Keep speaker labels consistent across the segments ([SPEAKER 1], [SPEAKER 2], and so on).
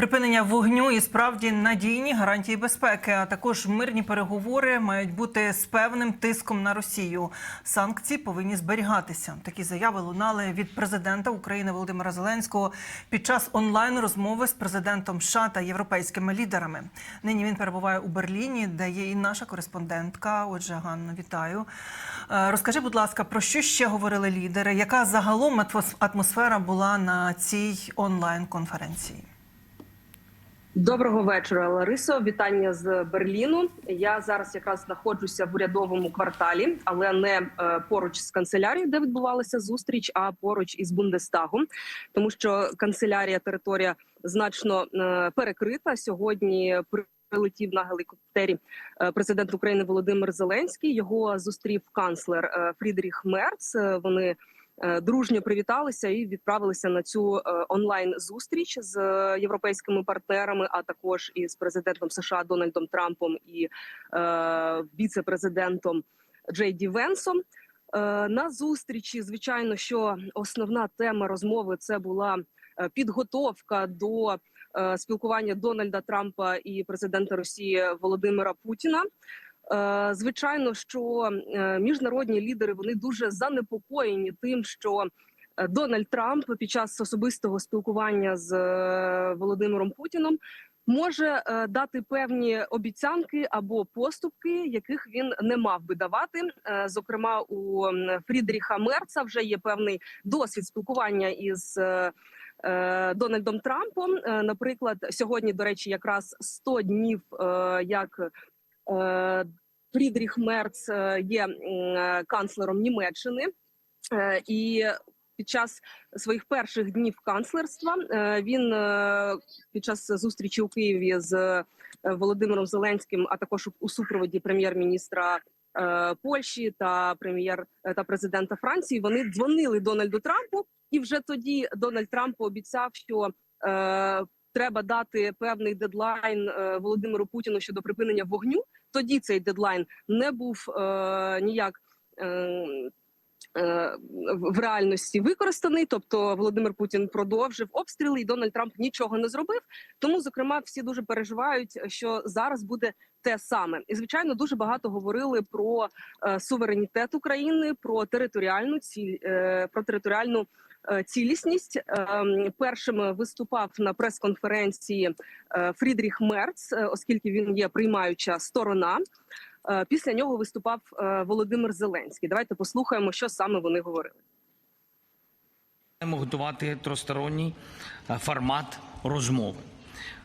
[SPEAKER 1] Припинення вогню і справді надійні гарантії безпеки, а також мирні переговори мають бути з певним тиском на Росію. Санкції повинні зберігатися. Такі заяви лунали від президента України Володимира Зеленського під час онлайн розмови з президентом США та європейськими лідерами. Нині він перебуває у Берліні, де є і наша кореспондентка. Отже, Ганна, вітаю. Е, Розкажи, будь ласка, про що ще говорили лідери? Яка загалом атмос- атмосфера була на цій онлайн конференції?
[SPEAKER 2] Доброго вечора, Ларисо. Вітання з Берліну. Я зараз якраз знаходжуся в урядовому кварталі, але не е, поруч з канцелярією, де відбувалася зустріч, а поруч із Бундестагом, тому що канцелярія територія значно е, перекрита. Сьогодні прилетів на гелікоптері е, президент України Володимир Зеленський. Його зустрів канцлер Фрідріх Мерц. Вони дружньо привіталися і відправилися на цю е, онлайн зустріч з е, європейськими партнерами, а також із президентом США Дональдом Трампом і е, віце-президентом Джей Ді Венсом. Е, На зустрічі, звичайно, що основна тема розмови це була е, підготовка до е, спілкування Дональда Трампа і президента Росії Володимира Путіна. Е, Звичайно, що е, міжнародні лідери вони дуже занепокоєні тим, що е, Дональд Трамп під час особистого спілкування з Володимиром Путіном може дати певні обіцянки або поступки, яких він не мав би давати. Зокрема, у Фрідріха Мерца вже є певний досвід спілкування із. Дональдом Трампом, наприклад, сьогодні, до речі, якраз 100 днів, як Фрідріх Мерц е, є е, канцлером Німеччини, Е, і під час своїх перших днів канцлерства е, він е, під час зустрічі у Києві з е, Володимиром Зеленським, а також у супроводі прем'єр-міністра. е, Польщі та прем'єр е, та президента Франції вони дзвонили Дональду Трампу, і вже тоді Дональд Трамп обіцяв, що е, треба дати певний дедлайн е, Володимиру Путіну щодо припинення вогню. Тоді цей дедлайн не був е, ніяк. Е, е, в реальності використаний, тобто Володимир Путін продовжив обстріли, і Дональд Трамп нічого не зробив. Тому, зокрема, всі дуже переживають, що зараз буде те саме. І звичайно, дуже багато говорили про е, суверенітет України, про територіальну ціль, про територіальну цілісність. Ем, Першим виступав на прес-конференції е, Фрідріх Мерц, е, оскільки він є приймаюча сторона. Е, Після нього виступав е, Володимир Зеленський. Давайте послухаємо, що саме вони говорили.
[SPEAKER 3] Готувати тросторонній е, формат розмови.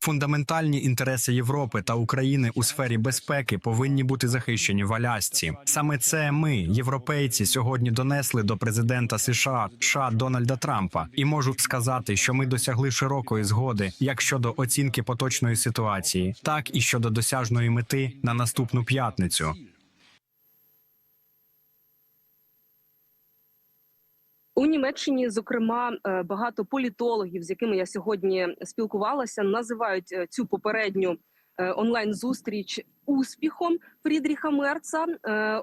[SPEAKER 4] Фундаментальні інтереси Європи та України у сфері безпеки повинні бути захищені в Алясці. Саме це ми, європейці, сьогодні донесли до президента США США Дональда Трампа, і можу сказати, що ми досягли широкої згоди як щодо оцінки поточної ситуації, так і щодо досяжної мети на наступну п'ятницю.
[SPEAKER 2] У Німеччині, зокрема, е, багато політологів, з якими я сьогодні спілкувалася, називають е, цю попередню е, онлайн зустріч успіхом Фрідріха Мерца,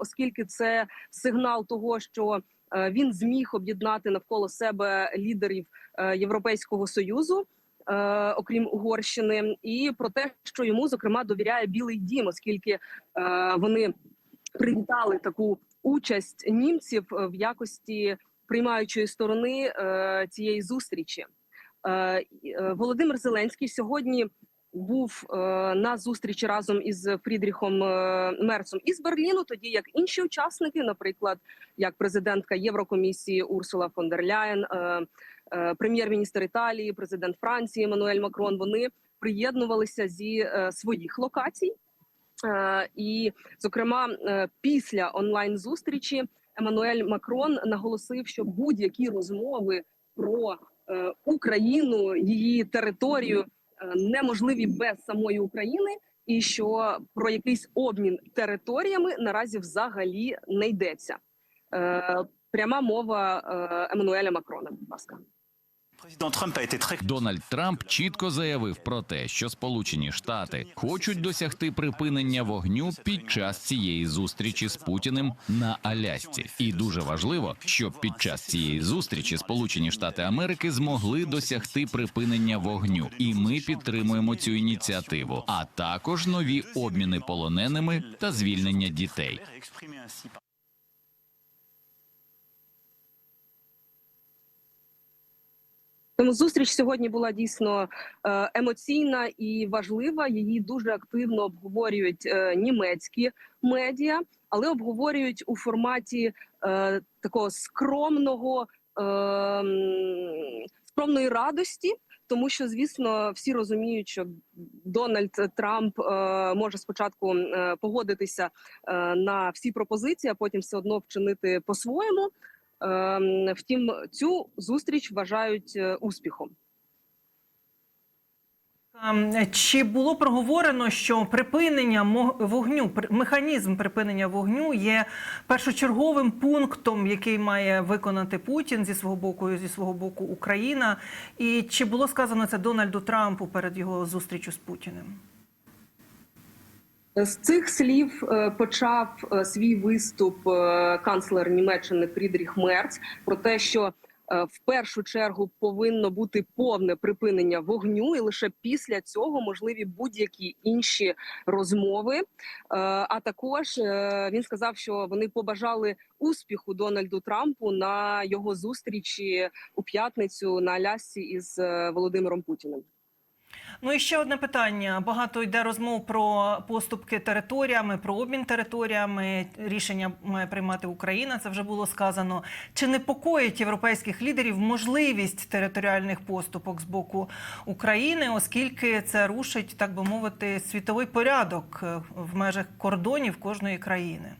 [SPEAKER 2] оскільки це сигнал того, що він зміг об'єднати навколо себе лідерів Європейського союзу. Окрім Угорщини, і про те, що йому зокрема довіряє Білий Дім, оскільки вони привітали таку участь німців в якості приймаючої сторони е, цієї зустрічі. Е, е, Володимир Зеленський сьогодні був на зустрічі разом із Фрідріхом Мерцом із Берліну, тоді як інші учасники, наприклад, як президентка Єврокомісії Урсула фон дер Ляєн, прем'єр-міністр Італії, президент Франції Еммануель Макрон, вони приєднувалися зі своїх локацій. І, зокрема, після онлайн зустрічі Еммануель Макрон наголосив, що будь-які розмови про е, Україну, її територію е, неможливі без самої України, і що про якийсь обмін територіями наразі взагалі не йдеться. Е, Пряма мова е, Еммануеля Макрона. Будь ласка.
[SPEAKER 5] Дональд Трамп чітко заявив про те, що Сполучені Штати хочуть досягти припинення вогню під час цієї зустрічі з Путіним на Алясці. І дуже важливо, щоб під час цієї зустрічі Сполучені Штати Америки змогли досягти припинення вогню, і ми підтримуємо цю ініціативу, а також нові обміни полоненими та звільнення дітей.
[SPEAKER 2] Тому зустріч сьогодні була дійсно е, емоційна і важлива. Її дуже активно обговорюють е, німецькі медіа, але обговорюють у форматі е, такого скромного скромної радості. Тому що, звісно, всі розуміють, що Дональд Трамп е, може спочатку погодитися е, на всі пропозиції, а потім все одно вчинити по-своєму. Ем, Втім, цю зустріч вважають е, успіхом.
[SPEAKER 1] Ем, Чи було проговорено, що припинення вогню, механізм припинення вогню є першочерговим пунктом, який має виконати Путін зі свого боку, і зі свого боку Україна? І чи було сказано це Дональду Трампу перед його зустрічю з Путіним?
[SPEAKER 2] З цих слів е, почав е, свій виступ е, канцлер Німеччини Фрідріх Мерц про те, що в першу чергу повинно бути повне припинення вогню, і лише після цього можливі будь-які інші розмови. А також він сказав, що вони побажали успіху Дональду Трампу на його зустрічі у п'ятницю на Алясці із Володимиром Путіним.
[SPEAKER 1] Ну і ще одне питання. Багато йде розмов про поступки територіями, про обмін територіями. Рішення має приймати Україна. Це вже було сказано. Чи непокоїть європейських лідерів можливість територіальних поступок з боку України, оскільки це рушить, так би мовити, світовий порядок е, в межах кордонів кожної країни?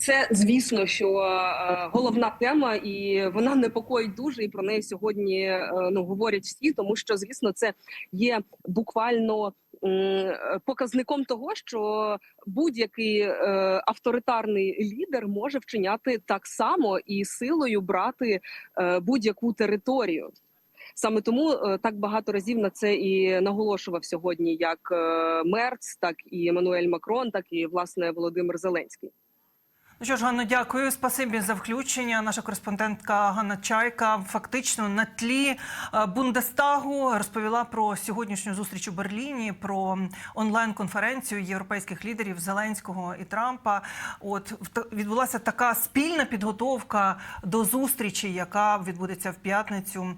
[SPEAKER 2] Це звісно, що е, головна тема, і вона непокоїть дуже. І про неї сьогодні е, ну говорять всі, тому що звісно, це є буквально показником того, що будь-який е, авторитарний лідер може вчиняти так само і силою брати будь-яку територію. Саме тому так багато разів на це і наголошував сьогодні як Мерц, так і Еммануель Макрон, так і власне Володимир Зеленський.
[SPEAKER 1] Ну що ж, Ганно, дякую. Спасибі за включення. Наша кореспондентка Ганна Чайка фактично на тлі е, Бундестагу розповіла про сьогоднішню зустріч у Берліні, про онлайн-конференцію європейських лідерів Зеленського і Трампа. От відбулася така спільна підготовка до зустрічі, яка відбудеться в п'ятницю е,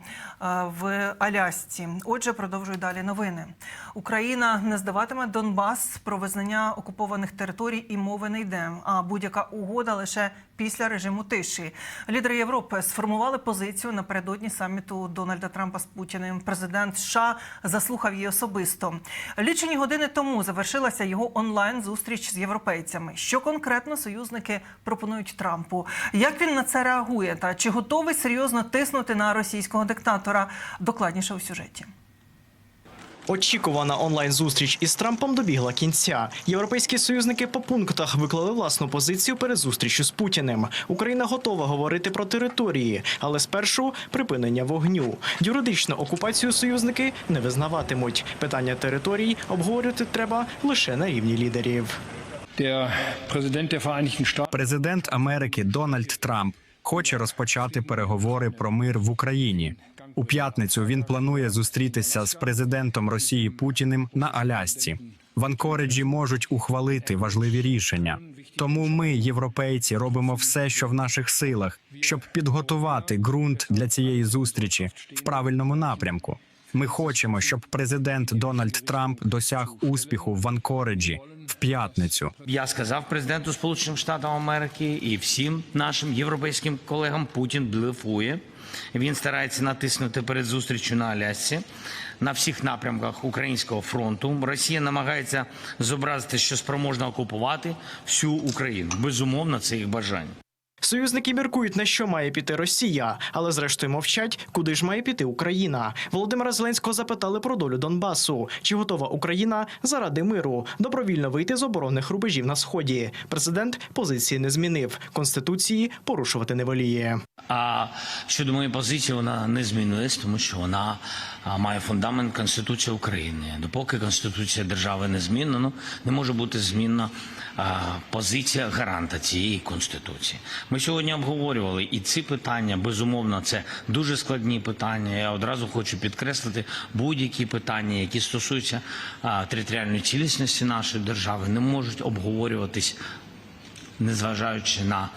[SPEAKER 1] в Алясці. Отже, продовжую далі новини. Україна не здаватиме Донбас про визнання окупованих територій і мови не йде. А будь-яка угода лише після режиму тиші. Лідери Європи сформували позицію напередодні саміту Дональда Трампа з Путіним. Президент США заслухав її особисто. Лічені години тому завершилася його онлайн зустріч з європейцями. Що конкретно союзники пропонують Трампу? Як він на це реагує? Та чи готовий серйозно тиснути на російського диктатора? Докладніше у сюжеті.
[SPEAKER 6] Очікувана онлайн-зустріч із Трампом добігла кінця. Європейські союзники по пунктах виклали власну позицію перед зустрічю з Путіним. Україна готова говорити про території, але спершу припинення вогню. Юридичну окупацію союзники не визнаватимуть. Питання територій обговорювати треба лише на рівні лідерів.
[SPEAKER 4] Президент Америки Дональд Трамп хоче розпочати переговори про мир в Україні. У п'ятницю він планує зустрітися з президентом Росії Путіним на Алясці. В Анкориджі можуть ухвалити важливі рішення. Тому ми, європейці, робимо все, що в наших силах, щоб підготувати ґрунт для цієї зустрічі в правильному напрямку. Ми хочемо, щоб президент Дональд Трамп досяг успіху в Анкориджі в п'ятницю.
[SPEAKER 3] Я сказав президенту Сполучених Штатів Америки і всім нашим європейським колегам Путін блефує. Він старається натиснути перед зустрічю на Алясці на всіх напрямках українського фронту. Росія намагається зобразити, що спроможна окупувати всю Україну. Безумовно, це їх бажання.
[SPEAKER 6] Союзники міркують, на що має піти Росія, але зрештою мовчать, куди ж має піти Україна. Володимира Зеленського запитали про долю Донбасу. Чи готова Україна заради миру добровільно вийти з оборонних рубежів на сході? Президент позиції не змінив. Конституції порушувати не воліє.
[SPEAKER 3] А щодо моєї позиції, вона не змінилась, тому що вона має фундамент Конституції України. Допоки Конституція держави не змінена, не може бути змінна позиція гаранта цієї конституції. Ми сьогодні обговорювали і ці питання. Безумовно, це дуже складні питання. Я одразу хочу підкреслити будь-які питання, які стосуються територіальної цілісності нашої держави, не можуть обговорюватись незважаючи на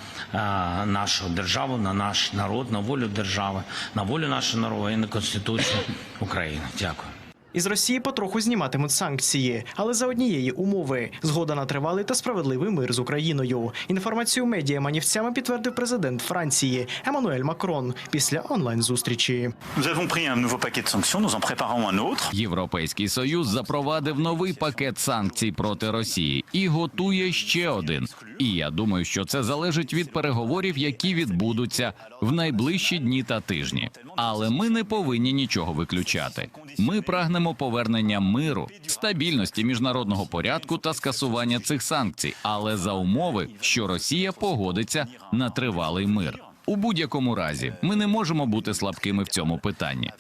[SPEAKER 3] нашу державу, на наш народ, на волю держави, на волю нашого народу і на Конституцію України. Дякую.
[SPEAKER 6] Із Росії потроху зніматимуть санкції, але за однієї умови згода на тривалий та справедливий мир з Україною. Інформацію медіа манівцями підтвердив президент Франції Еммануель Макрон після онлайн зустрічі.
[SPEAKER 5] Європейський союз запровадив новий пакет санкцій проти Росії і готує ще один. І я думаю, що це залежить від переговорів, які відбудуться в найближчі дні та тижні. Але ми не повинні нічого виключати. Ми прагнемо повернення миру, стабільності міжнародного порядку та скасування цих санкцій, але за умови, що Росія погодиться на тривалий мир. У будь-якому разі, ми не можемо бути слабкими в цьому питанні.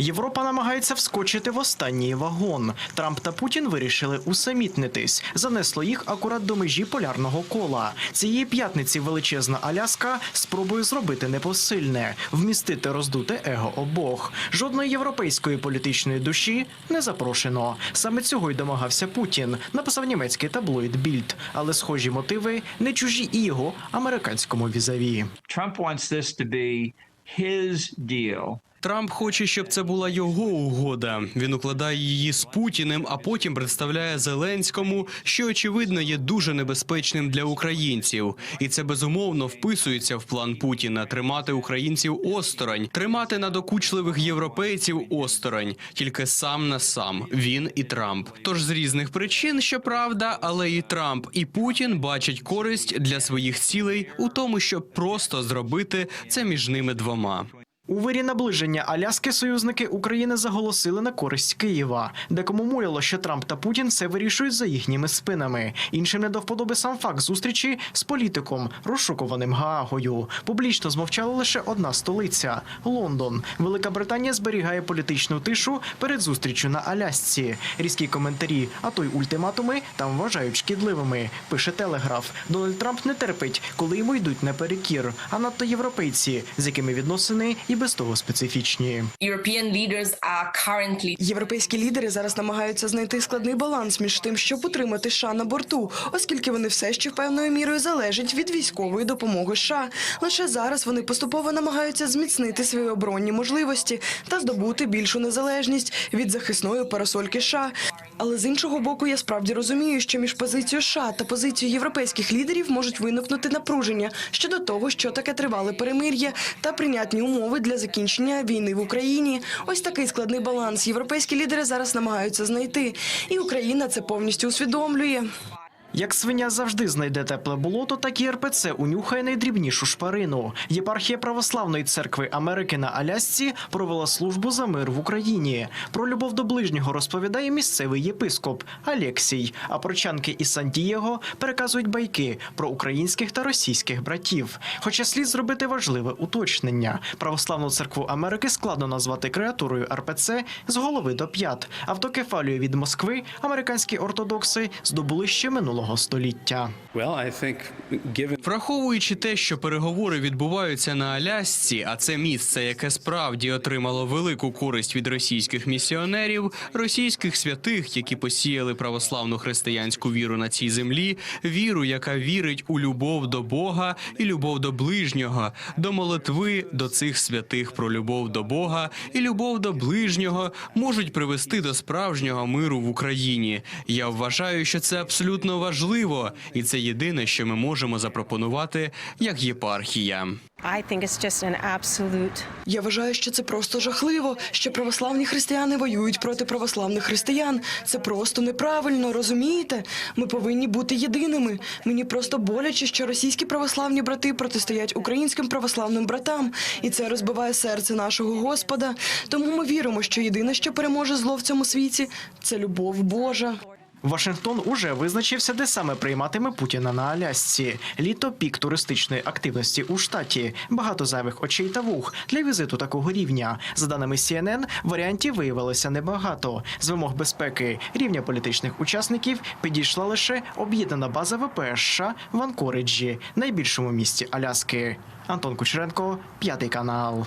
[SPEAKER 6] Європа намагається вскочити в останній вагон. Трамп та Путін вирішили усамітнитись. Занесло їх акурат до межі полярного кола. Цієї п'ятниці величезна Аляска спробує зробити непосильне вмістити роздуте его обох. Жодної європейської політичної душі не запрошено. Саме цього й домагався Путін. Написав німецький таблоїд Більд. Але схожі мотиви не чужі і його американському візаві.
[SPEAKER 7] Trump wants this to be.
[SPEAKER 8] Трамп хоче, щоб це була його угода. Він укладає її з Путіним, а потім представляє Зеленському, що очевидно є дуже небезпечним для українців, і це безумовно вписується в план Путіна тримати українців осторонь, тримати надокучливих європейців осторонь, тільки сам на сам він і Трамп. Тож з різних причин, щоправда, але і Трамп, і Путін бачать користь для своїх цілей у тому, щоб просто зробити це між ними двома.
[SPEAKER 6] У вирі наближення Аляски союзники України заголосили на користь Києва, декому муляло, що Трамп та Путін все вирішують за їхніми спинами. Іншим не до вподоби сам факт зустрічі з політиком, розшукуваним Гаагою. Публічно змовчала лише одна столиця Лондон. Велика Британія зберігає політичну тишу перед зустрічю на Алясці. Різкі коментарі, а то й ультиматуми там вважають шкідливими. Пише Телеграф. Дональд Трамп не терпить, коли йому йдуть наперекір, а надто європейці, з якими відносини і без того специфічні.
[SPEAKER 9] Європейські лідери зараз намагаються знайти складний баланс між тим, щоб утримати США на борту, оскільки вони все ще певною мірою залежать від військової допомоги США. Лише зараз вони поступово намагаються зміцнити свої оборонні можливості та здобути більшу незалежність від захисної парасольки США. Але з іншого боку, я справді розумію, що між позицією США та позицією європейських лідерів можуть виникнути напруження щодо того, що таке тривале перемир'я та прийнятні умови для закінчення війни в Україні. Ось такий складний баланс. Європейські лідери зараз намагаються знайти, і Україна це повністю усвідомлює.
[SPEAKER 6] Як свиня завжди знайде тепле болото, так і РПЦ унюхає найдрібнішу шпарину. Єпархія Православної церкви Америки на Алясці провела службу за мир в Україні. Про любов до ближнього розповідає місцевий єпископ Алексій. А прочанки із Сан-Дієго переказують байки про українських та російських братів. Хоча слід зробити важливе уточнення: православну церкву Америки складно назвати креатурою РПЦ з голови до п'ят. Автокефалію від Москви американські ортодокси здобули ще минулого століття.
[SPEAKER 8] Враховуючи те, що переговори відбуваються на Алясці, а це місце, яке справді отримало велику користь від російських місіонерів, російських святих, які посіяли православну християнську віру на цій землі, віру, яка вірить у любов до Бога і любов до ближнього, до молитви до цих святих про любов до Бога і любов до ближнього можуть привести до справжнього миру в Україні. Я вважаю, що це абсолютно важливо важливо, і це єдине, що ми можемо запропонувати як єпархія.
[SPEAKER 10] Absolute
[SPEAKER 9] Я вважаю, що це просто жахливо, що православні християни воюють проти православних християн. Це просто неправильно, розумієте? Ми повинні бути єдиними. Мені просто боляче, що російські православні брати протистоять українським православним братам, і це розбиває серце нашого Господа. Тому ми віримо, що єдине, що переможе зло в цьому світі, це любов Божа.
[SPEAKER 6] Вашингтон уже визначився, де саме прийматиме Путіна на Алясці. Літо пік туристичної активності у штаті. Багато зайвих очей та вух для візиту такого рівня. За даними CNN, варіантів виявилося небагато. З вимог безпеки рівня політичних учасників підійшла лише об'єднана база ВПС США в Анкориджі, найбільшому місті Аляски. Антон Кучеренко, п'ятий канал.